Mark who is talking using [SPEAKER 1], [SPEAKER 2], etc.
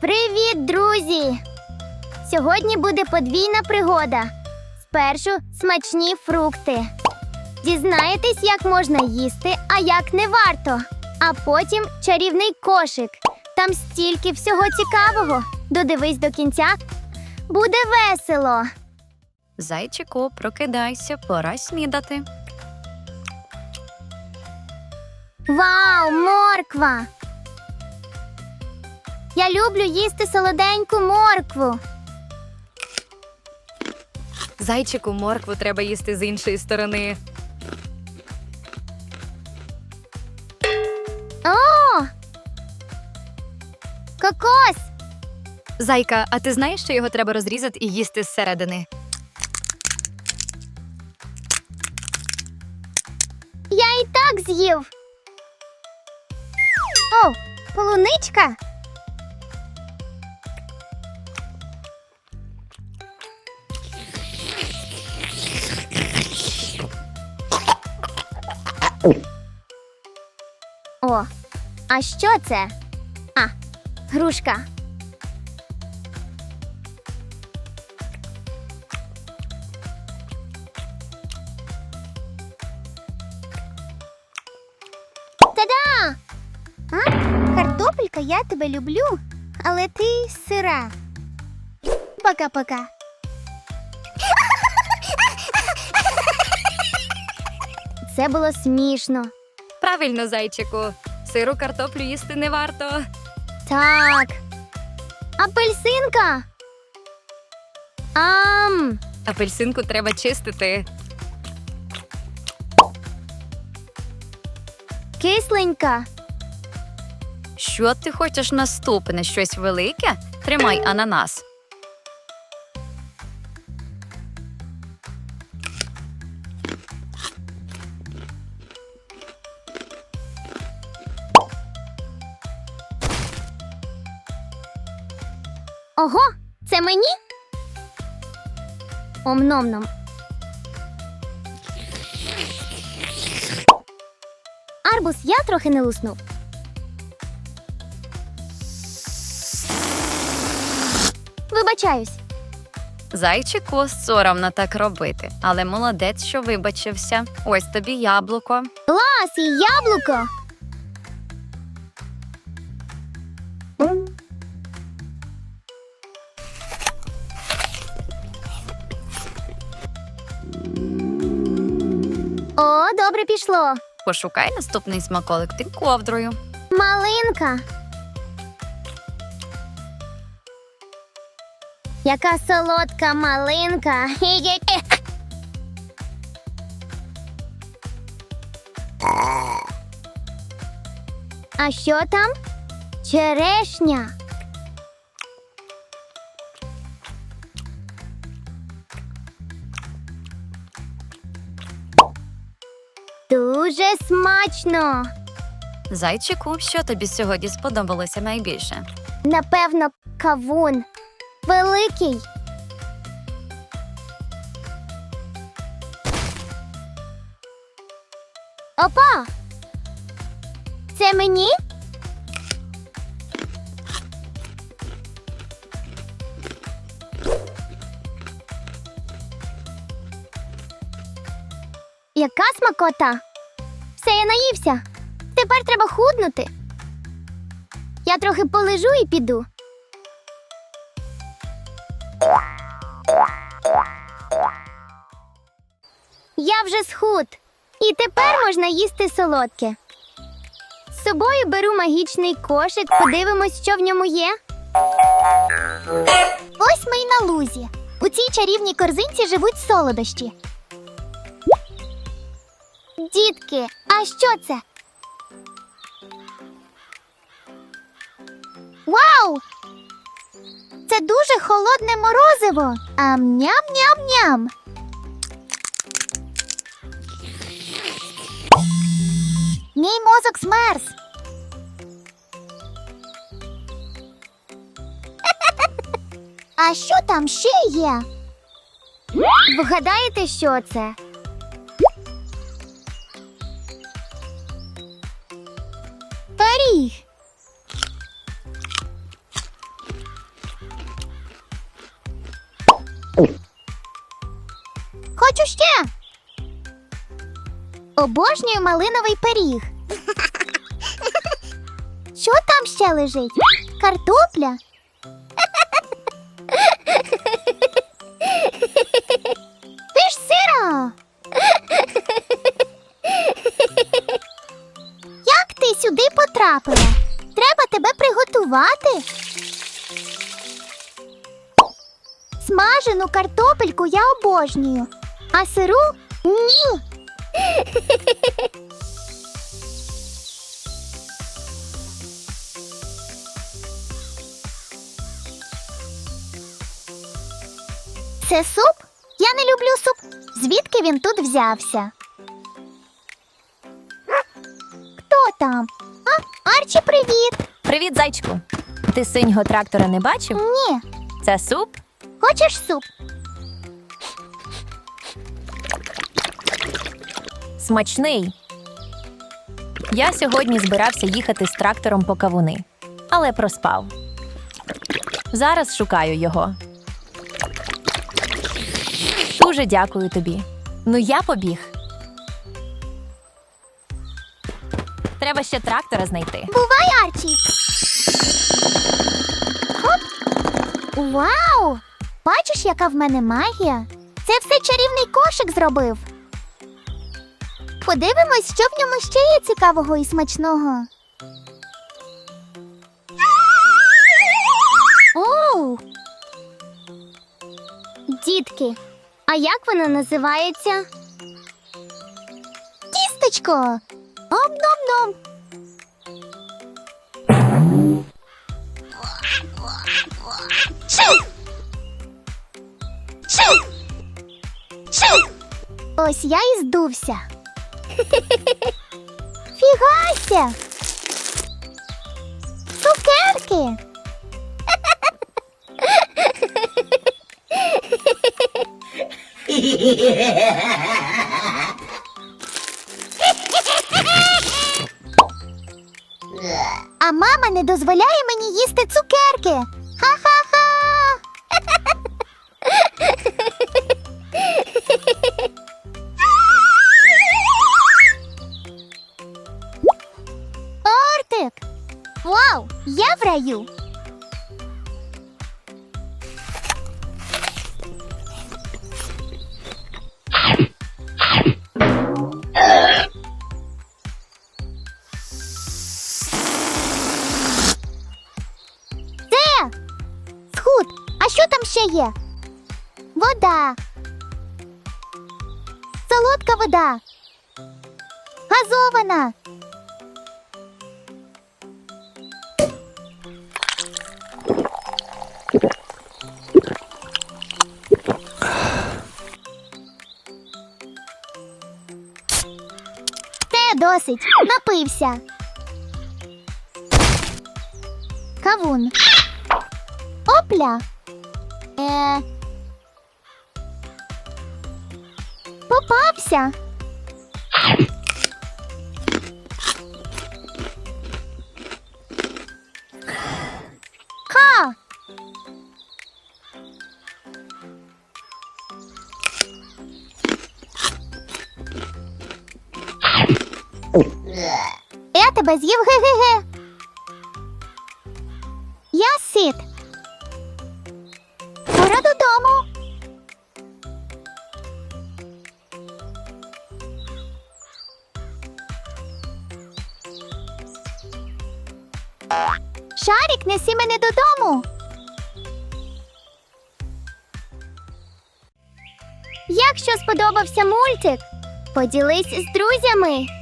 [SPEAKER 1] Привіт, друзі! Сьогодні буде подвійна пригода. Спершу смачні фрукти. Дізнаєтесь, як можна їсти, а як не варто. А потім чарівний кошик. Там стільки всього цікавого. Додивись до кінця. Буде весело.
[SPEAKER 2] Зайчику, прокидайся, пора снідати.
[SPEAKER 1] Вау, морква! Я люблю їсти солоденьку моркву.
[SPEAKER 2] Зайчику, моркву треба їсти з іншої сторони.
[SPEAKER 1] О! Кокос!
[SPEAKER 2] Зайка, а ти знаєш, що його треба розрізати і їсти зсередини?
[SPEAKER 1] Я і так з'їв. О, полуничка. О, а що це? А, грушка. Та-да! А? Картопелька, я тебе люблю, але ти сира. Пока-пока. Це було смішно.
[SPEAKER 2] Правильно, зайчику. Сиру картоплю їсти не варто.
[SPEAKER 1] Так. Апельсинка. Ам.
[SPEAKER 2] Апельсинку треба чистити.
[SPEAKER 1] Кисленька.
[SPEAKER 2] Що ти хочеш наступне? Щось велике? Тримай ананас.
[SPEAKER 1] Ого, це мені? Ом-ном-ном. Арбуз я трохи не луснув. Вибачаюсь.
[SPEAKER 2] Зайчику, соромно так робити, але молодець, що вибачився. Ось тобі яблуко.
[SPEAKER 1] Клас і яблуко. Добре пішло.
[SPEAKER 2] Пошукай наступний смаколик під ковдрою.
[SPEAKER 1] Малинка. Яка солодка малинка. А що там? Черешня. Дуже смачно.
[SPEAKER 2] Зайчику, що тобі сьогодні сподобалося найбільше?
[SPEAKER 1] Напевно, кавун. Великий. Опа! Це мені? Яка смакота? Все, я наївся. Тепер треба худнути. Я трохи полежу і піду. Я вже схуд. І тепер можна їсти солодке. З собою беру магічний кошик, подивимось, що в ньому є. Ось ми й на лузі. У цій чарівній корзинці живуть солодощі. Дітки, а що це? Вау! Це дуже холодне морозиво. Ам ням-ням-ням. Мій мозок змерз. А що там ще є? Вгадаєте, що це? Хочу ще. Обожнюю малиновий пиріг. Що там ще лежить? Картопля? Ти ж сира. Як ти сюди потрапила? Треба тебе приготувати. Смажену картопельку я обожнюю, а сиру ні. Це суп? Я не люблю суп. Звідки він тут взявся? Хто там? А, Арчі, привіт!
[SPEAKER 3] Привіт, зайчику. Ти синього трактора не бачив?
[SPEAKER 1] Ні.
[SPEAKER 3] Це суп?
[SPEAKER 1] Хочеш суп?
[SPEAKER 3] Смачний. Я сьогодні збирався їхати з трактором по кавуни, але проспав. Зараз шукаю його. Дуже дякую тобі. Ну я побіг. Треба ще трактора знайти.
[SPEAKER 1] Бувай, Арчі! Хоп! Вау! Бачиш, яка в мене магія? Це все чарівний кошик зробив. Подивимось, що в ньому ще є цікавого і смачного. Оу! Дітки, а як воно називається? Тістечко! Ом-ном-ном! Ось я і здувся. Фігася! Цукерки! А мама не дозволяє мені їсти цукерки. Вау! Я в раю! Це! Схуд! А що там ще є? Вода. Солодка вода. Газована. Досить. Напився. Кавун. Опля. Е. Попався. Тебе з'їв ге-ге-ге. Я сит. Пора додому. Шарик, неси мене додому. Якщо сподобався мультик, поділись з друзями.